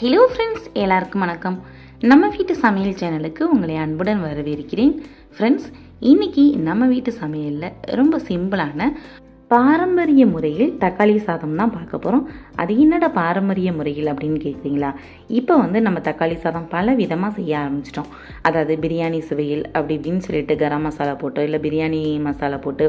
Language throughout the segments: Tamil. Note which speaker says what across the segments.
Speaker 1: ஹலோ ஃப்ரெண்ட்ஸ் எல்லாருக்கும் வணக்கம். நம்ம வீட்டு சமையல் சேனலுக்கு உங்களை அன்புடன் வரவேற்கிறேன். ஃப்ரெண்ட்ஸ் இன்னைக்கு நம்ம வீட்டு சமையலில் ரொம்ப சிம்பிளான பாரம்பரிய முறையில் தக்காளி சாதம் தான் பார்க்க போகிறோம் அது என்னடா பாரம்பரிய முறையில் அப்படின்னு கேட்குறீங்களா இப்போ வந்து நம்ம தக்காளி சாதம் பல விதமாக செய்ய ஆரம்பிச்சிட்டோம். அதாவது பிரியாணி சுவையில் அப்படி இப்படின்னு சொல்லிட்டு கரம் மசாலா போட்டு இல்லை பிரியாணி மசாலா போட்டு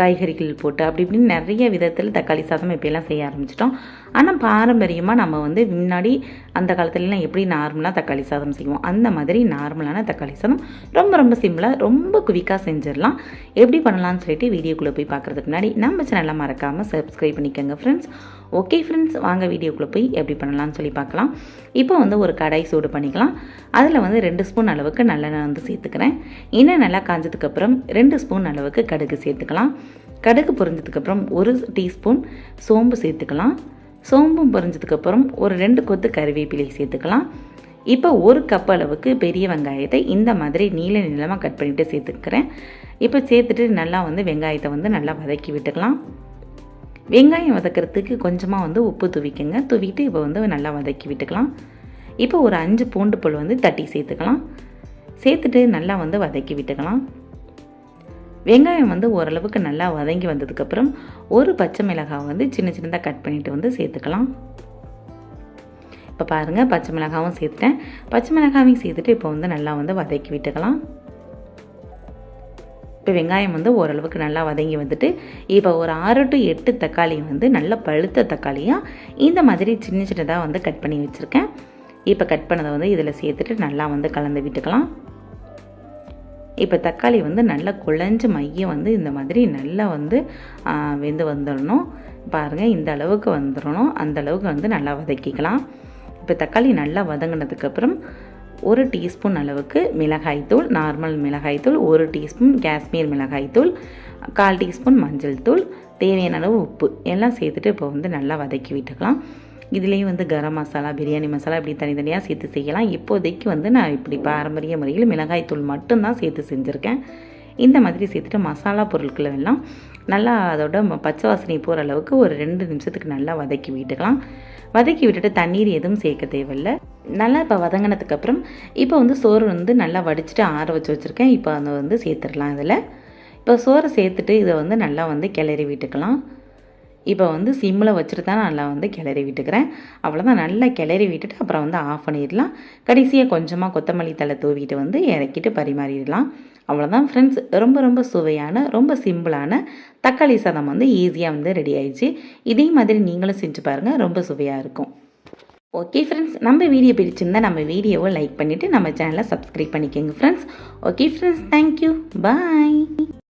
Speaker 1: காய்கறிகள் போட்டு அப்படி இப்படின்னு நிறைய விதத்தில் தக்காளி சாதம் இப்போலாம் செய்ய ஆரம்பிச்சிட்டோம். ஆனால் பாரம்பரியமாக நம்ம வந்து முன்னாடி அந்த காலத்துலலாம் எப்படி நார்மலாக தக்காளி சாதம் செய்வோம்? அந்த மாதிரி நார்மலான தக்காளி சாதம் ரொம்ப ரொம்ப சிம்பிளாக ரொம்ப குவிக்காக செஞ்சிடலாம். எப்படி பண்ணலாம்னு சொல்லிட்டு வீடியோக்குள்ளே போய் பார்க்குறதுக்கு முன்னாடி நம்ம சேனலை மறக்காமல் சப்ஸ்கிரைப் பண்ணிக்கோங்க ஃப்ரெண்ட்ஸ் ஓகே ஃப்ரெண்ட்ஸ் வாங்க வீடியோக்குள்ளே போய் எப்படி பண்ணலாம்னு சொல்லி பார்க்கலாம் இப்போ வந்து ஒரு கடாய் சூடு பண்ணிக்கலாம். அதில் வந்து ரெண்டு ஸ்பூன் அளவுக்கு நல்லெண்ணெய் வந்து சேர்த்துக்கிறேன். எண்ணெய் நல்லா காஞ்சதுக்கப்புறம் ரெண்டு ஸ்பூன் அளவுக்கு கடுகு சேர்த்துக்கலாம். கடுகு பொரிஞ்சதுக்கப்புறம் ஒரு டீஸ்பூன் சோம்பு சேர்த்துக்கலாம். சோம்பும் பொரிஞ்சதுக்கப்புறம் ஒரு ரெண்டு கொத்து கறிவேப்பிலை சேர்த்துக்கலாம். இப்போ ஒரு கப் அளவுக்கு பெரிய வெங்காயத்தை இந்த மாதிரி நீல நீளமாக கட் பண்ணிவிட்டு சேர்த்துக்கிறேன். இப்போ சேர்த்துட்டு நல்லா வந்து வெங்காயத்தை வந்து நல்லா வதக்கி விட்டுக்கலாம். வெங்காயம் வதக்கிறதுக்கு கொஞ்சமாக வந்து உப்பு துவிக்குங்க. துவிட்டு இப்போ வந்து நல்லா வதக்கி விட்டுக்கலாம். இப்போ ஒரு அஞ்சு பூண்டு புல் வந்து தட்டி சேர்த்துக்கலாம். சேர்த்துட்டு நல்லா வந்து வதக்கி விட்டுக்கலாம். வெங்காயம் வந்து ஓரளவுக்கு நல்லா வதங்கி வந்ததுக்கப்புறம் ஒரு பச்சை மிளகாய் வந்து சின்ன சின்னதாக கட் பண்ணிவிட்டு வந்து சேர்த்துக்கலாம். இப்போ பாருங்கள் பச்சை மிளகாவும் சேர்த்துட்டேன். பச்சை மிளகாவையும் சேர்த்துட்டு இப்போ வந்து நல்லா வந்து வதக்கி விட்டுக்கலாம். இப்போ வெங்காயம் வந்து ஓரளவுக்கு நல்லா வதங்கி வந்துட்டு இப்போ ஒரு ஆறு டு எட்டு தக்காளி வந்து நல்ல பழுத்த தக்காளியாக இந்த மாதிரி சின்ன சின்னதாக வந்து கட் பண்ணி வச்சுருக்கேன். இப்போ கட் பண்ணதை வந்து இதில் சேர்த்துட்டு நல்லா வந்து கலந்து விட்டுக்கலாம். இப்போ தக்காளி வந்து நல்லா குழஞ்சி மையம் வந்து இந்த மாதிரி நல்லா வந்து வெந்து வந்துடணும் பாருங்கள் இந்த அளவுக்கு வந்துடணும் அந்த அளவுக்கு வந்து நல்லா வதக்கிக்கலாம். இப்போ தக்காளி நல்லா வதங்கினதுக்கப்புறம் ஒரு டீஸ்பூன் அளவுக்கு மிளகாய்த்தூள் நார்மல் மிளகாய்த்தூள் ஒரு டீஸ்பூன் காஷ்மீர் மிளகாய்த்தூள் கால் டீஸ்பூன் மஞ்சள் தூள் தேவையான அளவு உப்பு. எல்லாம் சேர்த்துட்டு இப்போ வந்து நல்லா வதக்கி விட்டுக்கலாம். இதுலேயும் வந்து கரம் மசாலா பிரியாணி மசாலா இப்படி தனித்தனியாக சேர்த்து செய்யலாம். இப்போதைக்கு வந்து நான் இப்படி பாரம்பரிய முறையில் மிளகாய்த்தூள் மட்டும்தான் சேர்த்து செஞ்சுருக்கேன். இந்த மாதிரி சேர்த்துட்டு மசாலா பொருட்களை எல்லாம் நல்லா அதோட பச்சை வாசனை போகிற அளவுக்கு ஒரு ரெண்டு நிமிஷத்துக்கு நல்லா வதக்கி விட்டுக்கலாம். வதக்கி விட்டுட்டு தண்ணீர் எதுவும் சேர்க்க தேவையில்லை. நல்லா இப்போ வதங்கினதுக்கப்புறம் இப்போ வந்து சோறு வந்து நல்லா வடிச்சிட்டு ஆற வச்சு வச்சுருக்கேன். இப்போ அதை வந்து சேர்த்துடலாம் இதில். இப்போ சோறை சேர்த்துட்டு இதை வந்து நல்லா வந்து கிளறி விட்டுக்கலாம். இப்போ வந்து சிம்மில் வச்சுட்டு தான் நல்லா வந்து கிளறி விட்டுக்கிறேன். அவ்வளோதான் நல்லா கிளறி விட்டுட்டு அப்புறம் வந்து ஆஃப் பண்ணிடலாம். கடைசியாக கொஞ்சமாக கொத்தமல்லி தலை தூவிட்டு வந்து இறக்கிட்டு பரிமாறிடலாம். அவ்வளோதான் ஃப்ரெண்ட்ஸ் ரொம்ப ரொம்ப சுவையான ரொம்ப சிம்பிளான தக்காளி சாதம் வந்து ஈஸியாக வந்து ரெடி ஆயிடுச்சு. இதே மாதிரி நீங்களும் செஞ்சு பாருங்கள் ரொம்ப சுவையாக இருக்கும். ஓகே ஃப்ரெண்ட்ஸ் நம்ம வீடியோ பிடிச்சிருந்தால் நம்ம வீடியோவை லைக் பண்ணிவிட்டு நம்ம சேனலை சப்ஸ்கிரைப் பண்ணிக்கோங்க friends okay friends thank you bye